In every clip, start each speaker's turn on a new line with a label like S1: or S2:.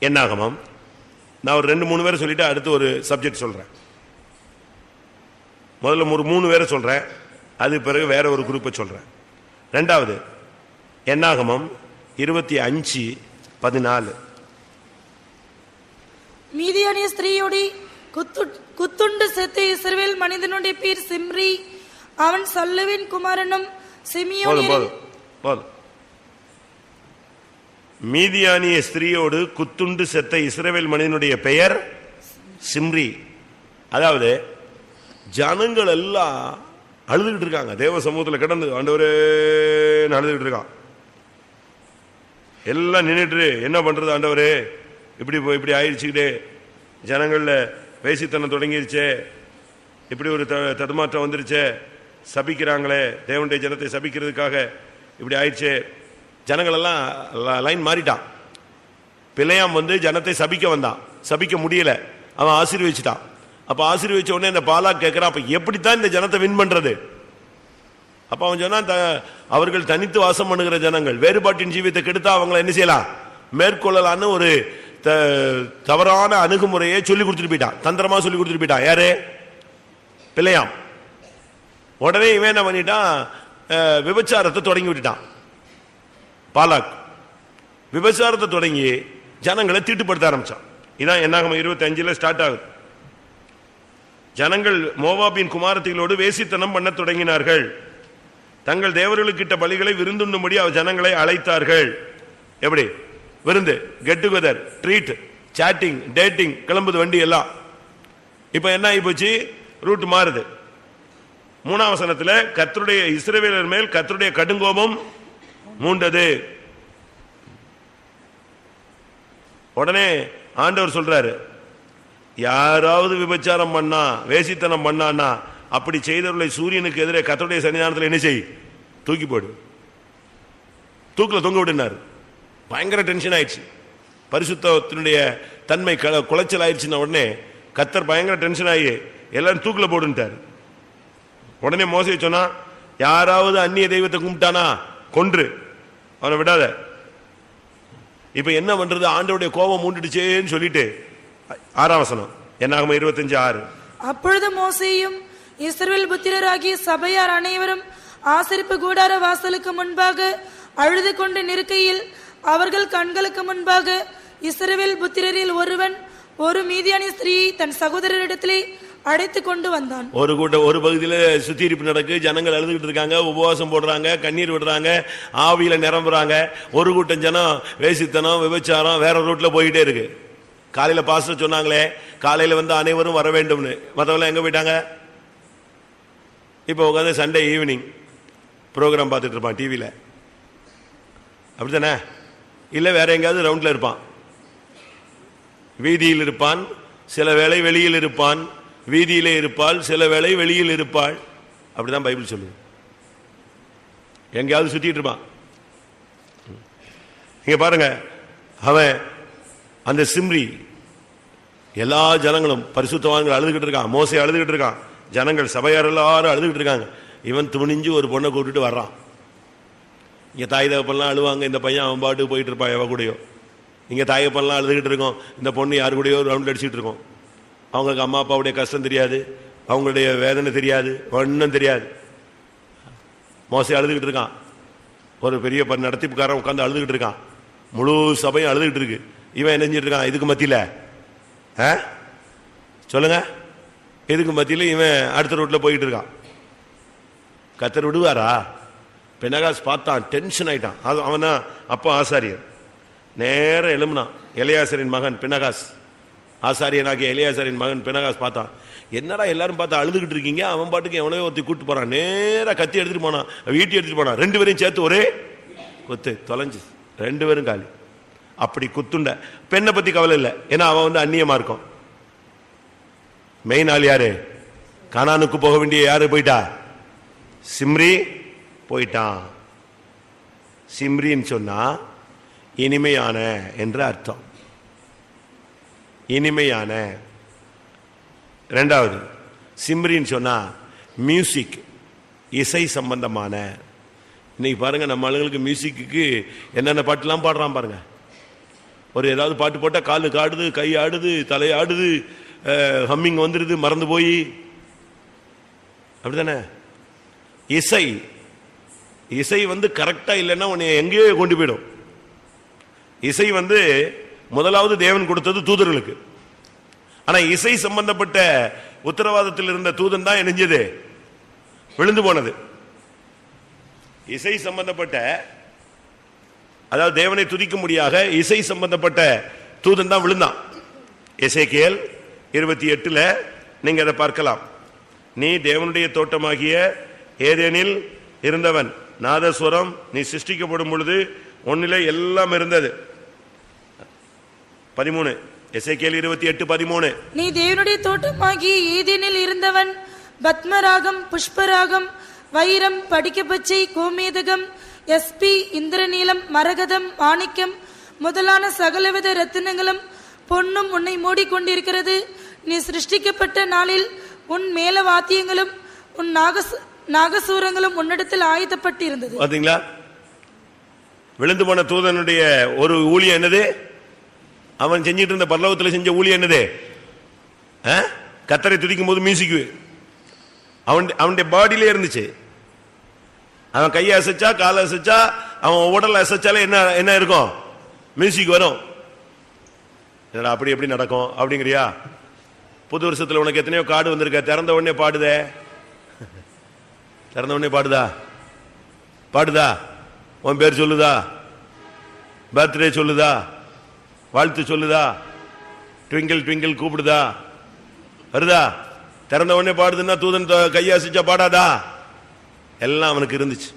S1: என்னாகமம் நான் ஒரு ரெண்டு மூணு பேரை சொல்லிட்டு அடுத்து ஒரு சப்ஜெக்ட் சொல்றேன். முதல்ல ஒரு மூணு பேரை சொல்றேன். அது பிறகு வேற ஒரு குரூப்பை சொல்றேன். ரெண்டாவது என்னாகமம் இருபத்தி அஞ்சு பதினாலு.
S2: மீதியானிய ஸ்திரீயோடி குத்து குத்துண்டு செத்த இஸ்ரவேல் மனிதனுடைய பேர் சிம்ரி. அவன் சல்லுவின் குமாரனும்
S1: போதும்
S2: சிமியோனியரின்
S1: போதும் போதும். மீதியானிய ஸ்திரீயோடு குத்துண்டு செத்த இஸ்ரேவேல் மனிதனுடைய பெயர் சிம்ரி. அதாவது ஜனங்கள் எல்லாம் அழுதுகிட்டு இருக்காங்க. தேவ சமூகத்தில் கிடந்து ஆண்டவரே அழுதுகிட்டு இருக்கான். எல்லாம் நின்னுட்டு என்ன பண்றது ஆண்டவரே? இப்படி போய் இப்படி ஆயிடுச்சுக்கிட்டே. ஜனங்கள்ல பேசித்தனம் தொடங்கிருச்சே. இப்படி ஒரு த- தடுமாற்றம் வந்துருச்சே. சபிக்கிறாங்களே. தேவனுடைய ஜனத்தை சபிக்கிறதுக்காக இப்படி ஆயிடுச்சே. ஜனங்களெல்லாம் லைன் மாறிட்டான். பிள்ளையாம் வந்து ஜனத்தை சபிக்க வந்தான். சபிக்க முடியல. அவன் ஆசீர்வதிச்சிட்டான். அப்போ ஆசீர்வதிச்ச உடனே இந்த பாலா கேட்குறான் அப்போ எப்படி எப்படித்தான் இந்த ஜனத்தை வின் பண்ணுறது அப்போ அவன் சொன்னான் "த- அவர்கள் தனித்து வாசம் பண்ணுகிற ஜனங்கள் வேறுபாட்டின் ஜீவியத்தை கெடுத்தா அவங்கள என்ன செய்யலாம்? மேற்கொள்ளலான்னு ஒரு த- தவறான அணுகுமுறையை சொல்லி கொடுத்துட்டு போயிட்டான். தந்திரமாக சொல்லி கொடுத்துட்டு போயிட்டான். யாரு? பிள்ளையாம். உடனே இவன் என்ன பண்ணிட்டான்? விபச்சாரத்தை தொடங்கி விட்டுட்டான். பாலாக் விபச்சாரத்தை தொடங்கி ஜனங்களை தீட்டுப்படுத்த ஆரம்பிச்சான். இதான் என்ன இருபத்தி அஞ்சுல ஸ்டார்ட் ஆகுது. ஜனங்கள் மோவாபின் குமாரத்திகளோடு வேசித்தனம் பண்ண தொடங்கினார்கள். தங்கள் தேவர்களுக்கிட்ட பலிகளை விருந்துண்ணும்படி அவ ஜனங்களை அழைத்தார்கள். எப்படி? விருந்து get together treat chatting dating கிளம்புது வண்டி எல்லாம். இப்போ என்ன ஆகி போச்சு ரூட் மாறுது மூணாவசனத்தில் கத்தருடைய இஸ்ரேவேலர் மேல் கத்தருடைய கடுங்கோபம் மூண்டது. உடனே ஆண்டவர் சொல்றாரு யாராவது விபச்சாரம் பண்ணா வேசித்தனம் பண்ணான்னா அப்படி செய்தவர்களை சூரியனுக்கு எதிரே கத்தருடைய சன்னிதானத்தில் என்ன செய்? தூக்கி போடு. தூக்குல தொங்க விடுனார். பயங்கர டென்ஷன் ஆயிடுச்சு. பரிசுத்தத்தினுடைய தன்மை க- குலைச்சல் ஆயிடுச்சுன்ன உடனே கத்தர் பயங்கர டென்ஷன் ஆகி எல்லாரும் தூக்கில் போடுன்ட்டார். உடனே மோசடி சொன்னா யாராவது அந்நிய தெய்வத்தை கும்பிட்டானா? கொன்று. அவனை விடாத. இப்ப என்ன பண்றது? ஆண்டோடைய கோபம் மூண்டுடுச்சேன்னு சொல்லிட்டு ஆறாம் வசனம் என்னாகும் இருபத்தஞ்சு ஆறு?
S2: அப்பொழுது மோசையும் இஸ்ரவேல் புத்திரராகிய சபையார் அனைவரும் ஆசரிப்பு கூடார வாசலுக்கு முன்பாக அழுது கொண்டு நிற்கையில் அவர்கள் கண்களுக்கு முன்பாக இஸ்ரவேல் புத்திரரில் ஒருவன் ஒரு மீதியான ஸ்திரீயை தன் சகோதரரிடத்திலே அழைத்து கொண்டு வந்தான்.
S1: ஒரு கூட்டம் ஒரு பகுதியில் சுத்திகரிப்பு நடக்கு ஜனங்கள் அழுதுகிட்டு இருக்காங்க உபவாசம் போடுறாங்க கண்ணீர் விடுறாங்க ஆவியில நிரம்புறாங்க. ஒரு கூட்டம் ஜனம் வேசித்தனம் விபச்சாரம் வேற ரூட்ல போயிட்டே இருக்கு. காலையில பாஸ்டர் சொன்னாங்களே காலையில வந்து அனைவரும் வர வேண்டும்னு. மற்றவங்க எங்க போயிட்டாங்க? இப்போ உட்காந்து சண்டே ஈவினிங் ப்ரோக்ராம் பார்த்துட்டு இருப்பான் டிவியில் அப்படித்தானே? இல்லை வேற எங்கேயாவது ரவுண்டில் இருப்பான். வீதியில் இருப்பான் சில வேளை வெளியில் இருப்பான். வீதியிலே இருப்பாள் சில வேளை வெளியில் இருப்பாள். அப்படிதான் பைபிள் சொல்லுது. எங்கேயாவது சுத்திட்டு இருப்பான். இங்க பாருங்க அவன் அந்த சிம்ரி எல்லா ஜனங்களும் பரிசுத்தவான்கள் அழுதுகிட்டு இருக்கான் மோசை அழுதுகிட்டு இருக்கான் ஜனங்கள் சபையார் எல்லாரும் அழுதுகிட்டு இருக்காங்க. இவன் துணிஞ்சு ஒரு பொண்ணை கூட்டிட்டு வர்றான். இங்கே தாய் தகப்பெல்லாம் அழுவாங்க இந்த பையன் அவன் பாட்டுக்கு போயிட்டு இருப்பான் எவ கூடயோ. இங்க தாயப்பெல்லாம் அழுதுகிட்டு இருக்கோம் இந்த பொண்ணு யாரு கூடயோ ரவுண்ட் அடிச்சுட்டு இருக்கோம். அவங்களுக்கு அம்மா அப்பாவுடைய கஷ்டம் தெரியாது. அவங்களுடைய வேதனை தெரியாது. ஒன்றும் தெரியாது. மோசை அழுதுகிட்டு இருக்கான். ஒரு பெரிய நடத்திப்புக்காரன் உட்காந்து அழுதுகிட்டு இருக்கான். முழு சபையும் அழுதுகிட்டு இருக்கு. இவன் என்ன செஞ்சிட்டு இருக்கான்? இதுக்கு மத்தியில். ஆ? சொல்லுங்க. இதுக்கு மத்தியில் இவன் அடுத்த ரூட்ல போயிட்டு இருக்கான். கத்தர் விடுவாரா? பெனகாஸ் பார்த்தான். டென்ஷன் ஆயிட்டான். அது அவனா அப்பா ஆசாரியர். நேரம் எழும்புனான். இளையாசரின் மகன் பினகாஸ். ஆசாரியனாகிய எலியாசரின் மகன் பினகாஸ் பார்த்தான் என்னடா எல்லாரும் பார்த்தா அழுதுகிட்டு இருக்கீங்க? அவன் பாட்டுக்கு எவனையோ ஒருத்தி கூட்டு போறான். நேராக கத்தி எடுத்துட்டு போனான் வீட்டி எடுத்துட்டு போனான் ரெண்டு பேரையும் சேர்த்து ஒரே கொத்து தொலைஞ்சு ரெண்டு பேரும் காலி. அப்படி குத்துண்ட. பெண்ணை பத்தி கவலை இல்லை. ஏன்னா அவன் வந்து அந்நியமா இருக்கும். மெயின் ஆள் யாரு? கானானுக்கு போக வேண்டிய யாரு போயிட்டா? சிம்ரி போயிட்டான். சிம்ரின்னு சொன்னா இனிமையான என்று அர்த்தம். இனிமையான. ரெண்டாவது சிம்ரின்னு சொன்னால் மியூசிக் இசை சம்பந்தமான. இன்னைக்கு பாருங்க நம்ம ஆளுங்களுக்கு மியூசிக்கு என்னென்ன பாட்டுலாம் பாடுறான் பாருங்க. ஒரு ஏதாவது பாட்டு போட்டால் காலு காடுது கை ஆடுது தலை ஆடுது ஹம்மிங் வந்துடுது மறந்து போய். அப்படிதானே இசை. இசை வந்து கரெக்டாக இல்லைன்னா உன்னை எங்கேயோ கொண்டு போயிடும். இசை வந்து முதலாவது தேவன் கொடுத்தது தூதர்களுக்கு. ஆனா இசை சம்பந்தப்பட்ட உத்தரவாதத்தில் இருந்த தூதன் தான் இணைஞ்சது விழுந்து போனது. இசை சம்பந்தப்பட்ட அதாவது தேவனை துதிக்கும்படியாக இசை சம்பந்தப்பட்ட தூதன் தான் விழுந்தான். கேள் இருபத்தி எட்டுல நீங்க அதை பார்க்கலாம். நீ தேவனுடைய தோட்டமாகிய ஏதேனில் இருந்தவன். நாதஸ்வரம் நீ சிருஷ்டிக்கப்படும் பொழுது ஒன்னிலே எல்லாம் இருந்தது. பதிமூணு. எசேக்கியேல் இருபத்தி எட்டு பதிமூணு.
S2: நீ தேவனுடைய தோட்டமாகிய ஏதேனில் இருந்தவன் பத்மராகம் புஷ்பராகம் வைரம் படிக்கப்பச்சை கோமேதகம் எஸ்பி இந்திரநீலம் மரகதம் மாணிக்கம் முதலான சகலவித ரத்தினங்களும் பொன்னும் உன்னை மூடிக்கொண்டிருக்கிறது. நீ சிருஷ்டிக்கப்பட்ட நாளில் உன் மேல வாத்தியங்களும் உன் நாகச நாகசூரங்களும் உன்னிடத்தில் ஆயத்தப்பட்டிருந்தது.
S1: பாத்தீங்களா? விழுந்து போன தூதனுடைய ஒரு ஊழியம் என்னது? அவன் செஞ்சிட்டு இருந்த பல்லவத்தில் செஞ்ச ஊழியம் என்னது? ஆ? கத்தரை துதிக்கும் போது மியூசிக் அவன் அவனுடைய பாடியிலே இருந்துச்சு. அவன் கையை அசைச்சா காலை அசைச்சா அவன் உடலை அசைச்சாலே என்ன என்ன இருக்கும்? மியூசிக் வரும். என்னடா அப்படி எப்படி நடக்கும்? அப்படிங்கிறியா? புது வருஷத்தில் உனக்கு எத்தனையோ காடு வந்திருக்க திறந்த உடனே பாடுதே. திறந்த உடனே பாடுதா? பாடுதா? உன் பேர் சொல்லுதா? பர்த்டே சொல்லுதா? வாழ்த்து சொல்லுதா? ட்விங்கிள் ட்விங்கிள் கூப்பிடுதா? வருதா? திறந்த உடனே பாடுதுன்னா தூதன் கையாசிச்சா கையை பாடாதா? எல்லாம் அவனுக்கு இருந்துச்சு.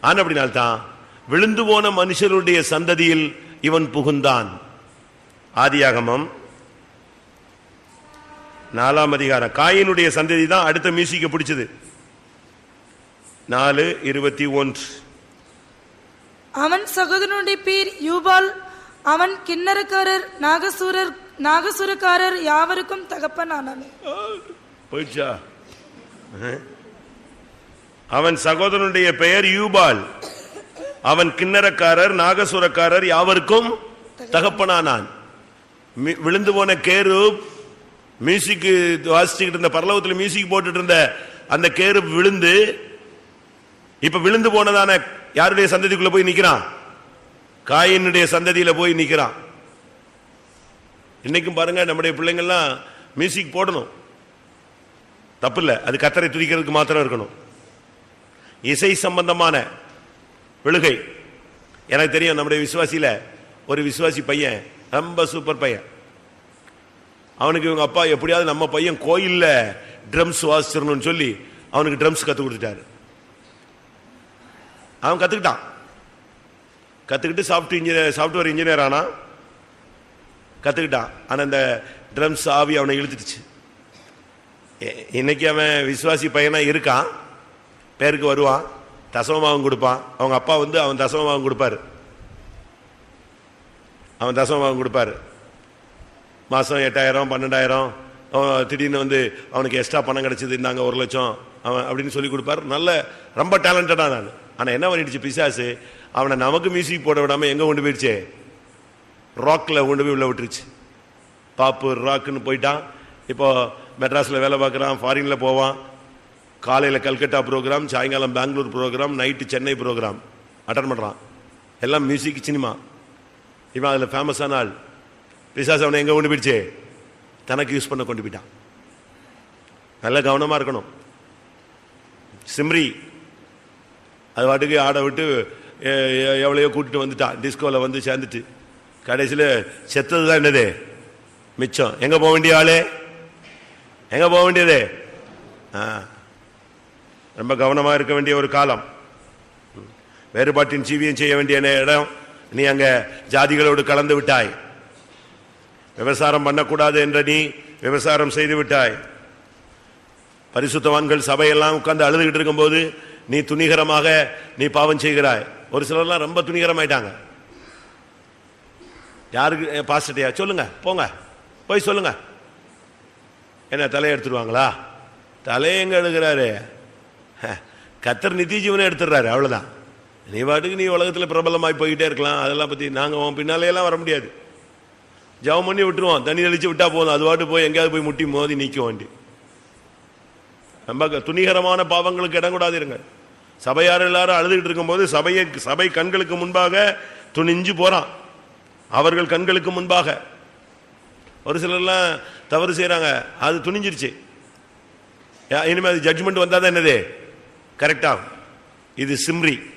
S1: ஆன அப்படினால்தான் விழுந்து போன மனுஷருடைய சந்ததியில் இவன் புகுந்தான். ஆதியாகமம் நாலாம் அதிகாரம். காயினுடைய சந்ததி தான் அடுத்த மியூசிக்க பிடிச்சது. நாலு இருபத்தி ஒன்று.
S2: அவன் சகோதரனுடைய பேர் யூபால் அவன் கிண்ணறக்காரர் நாகசூரர் நாகசூரக்காரர் யாவருக்கும் தகப்பனானான்
S1: போயிடுச்சா? அவன் சகோதரனுடைய பெயர் யூபால். அவன் கிண்ணறக்காரர் நாகசூரக்காரர் யாவருக்கும் தகப்பனானான். விழுந்து போன கேரு மியூசிக் வாசிச்சுக்கிட்டு இருந்த பரலோகத்தில் மியூசிக் போட்டுட்டு இருந்த அந்த கேரு விழுந்து இப்ப விழுந்து போனதான யாருடைய சந்ததிக்குள்ள போய் நிக்கிறான்? காயினுடைய சந்ததியில போய் நிற்கிறான் இன்றைக்கும் பாருங்க நம்முடைய பிள்ளைங்கள்லாம் மியூசிக் போடணும். தப்பு இல்லை அது கத்தரை துதிக்கிறதுக்கு மாத்திரம் இருக்கணும். இசை சம்பந்தமான விழுகை. எனக்கு தெரியும் நம்முடைய விசுவாசியில ஒரு விசுவாசி பையன் ரொம்ப சூப்பர் பையன். அவனுக்கு இவங்க அப்பா எப்படியாவது நம்ம பையன் கோயில்ல ட்ரம்ஸ் வாசிச்சிடணும்னு சொல்லி அவனுக்கு ட்ரம்ஸ் கற்றுக் கொடுத்துட்டாரு. அவன் கத்துக்கிட்டான். கற்றுக்கிட்டு சாஃப்ட் இன்ஜினியர் சாஃப்ட்வேர் இன்ஜினியர் ஆனா கற்றுக்கிட்டான் ஆனால் இந்த ட்ரம்ஸ் ஆவி அவனை இழுத்துடுச்சு. இன்னைக்கு அவன் விஸ்வாசி பையனாக இருக்கான். பேருக்கு வருவான். தசமமாகவும் கொடுப்பான். அவங்க அப்பா வந்து அவன் தசமமாகவும் கொடுப்பாரு. அவன் தசமமாகவும் கொடுப்பாரு. மாதம் எட்டாயிரம் பன்னெண்டாயிரம் அவன் திடீர்னு வந்து அவனுக்கு எக்ஸ்ட்ரா பணம் கிடச்சிது இந்தாங்க ஒரு லட்சம் அவன் அப்படின்னு சொல்லி கொடுப்பாரு. நல்ல ரொம்ப டேலண்டடாக நான். ஆனால் என்ன பண்ணிடுச்சு பிசாசு? அவனை நமக்கு மியூசிக் போட விடாமல் எங்கே கொண்டு போயிடுச்சே? ராக்கில் கொண்டு போய் உள்ள விட்டுருச்சு. பாப்பு ராக்குன்னு போயிட்டான். இப்போ மெட்ராஸில் வேலை பார்க்குறான் ஃபாரினில் போவான். காலையில் கல்கட்டா ப்ரோக்ராம் சாயங்காலம் Bangalore program night Chennai program attend பண்ணுறான் எல்லாம் மியூசிக் சினிமா இவன் அதில் ஃபேமஸான ஆள். பிசாஸ் அவனை எங்கே கொண்டு போயிடுச்சே? தனக்கு யூஸ் பண்ண கொண்டு போயிட்டான். நல்ல கவனமாக இருக்கணும். சிம்ரி அது பாட்டுக்கு ஆட விட்டு எவ்வளையோ கூட்டிட்டு வந்துட்டான் டிஸ்கோவில் வந்து சேர்ந்துட்டு. கடைசியில் செத்தது தான் என்னது? மிச்சம். எங்கே போக வேண்டிய ஆளு? எங்கே போக வேண்டியது? ரொம்ப கவனமாக இருக்க வேண்டிய ஒரு காலம். வேறுபாட்டின் ஜீவியம் செய்ய வேண்டிய இடம். நீ அங்கே ஜாதிகளோடு கலந்து விட்டாய். விவசாரம் பண்ணக்கூடாது என்ற நீ விவசாரம் செய்து விட்டாய். பரிசுத்தவான்கள் சபையெல்லாம் உட்கார்ந்து அழுதுகிட்டு இருக்கும்போது நீ துணிகரமாக நீ பாவம் செய்கிறாய். ஒரு சிலர்லாம் ரொம்ப துணிகரமாயிட்டாங்க. யாருக்கு பாசிட்டியா சொல்லுங்க போங்க போய் சொல்லுங்க. என்ன தலையை எடுத்துருவாங்களா? தலையை எங்கே எடுக்கிறாரு? கத்தர் நித்திய ஜீவனை எடுத்துடுறாரு அவ்வளோதான் நீ பாட்டுக்கு நீ உலகத்துல பிரபலமாய் போய்கிட்டே இருக்கலாம் அதெல்லாம் பற்றி நாங்கள் உன் பின்னாலேயெல்லாம் வர முடியாது. ஜெபம் பண்ணி விட்டுருவோம் தண்ணி தெளிச்சு விட்டால் போதும் அது பாட்டு போய் எங்கேயாவது போய் முட்டி மோதி நிற்க வேண்டி. ரொம்ப துணிகரமான பாவங்களுக்கு இடம் கூடாது இருங்க. சபையார் எல்லாரும் அழுதுகிட்டு இருக்கும்போது சபையை சபை கண்களுக்கு முன்பாக துணிஞ்சு போகிறான் அவர்கள் கண்களுக்கு முன்பாக. ஒரு சிலர்லாம் தவறு செய்கிறாங்க அது துணிஞ்சிருச்சு. இனிமேல் இனிமே அது ஜட்ஜ்மெண்ட் வந்தாதான் என்னது? கரெக்டாகும் இது சிம்ரி.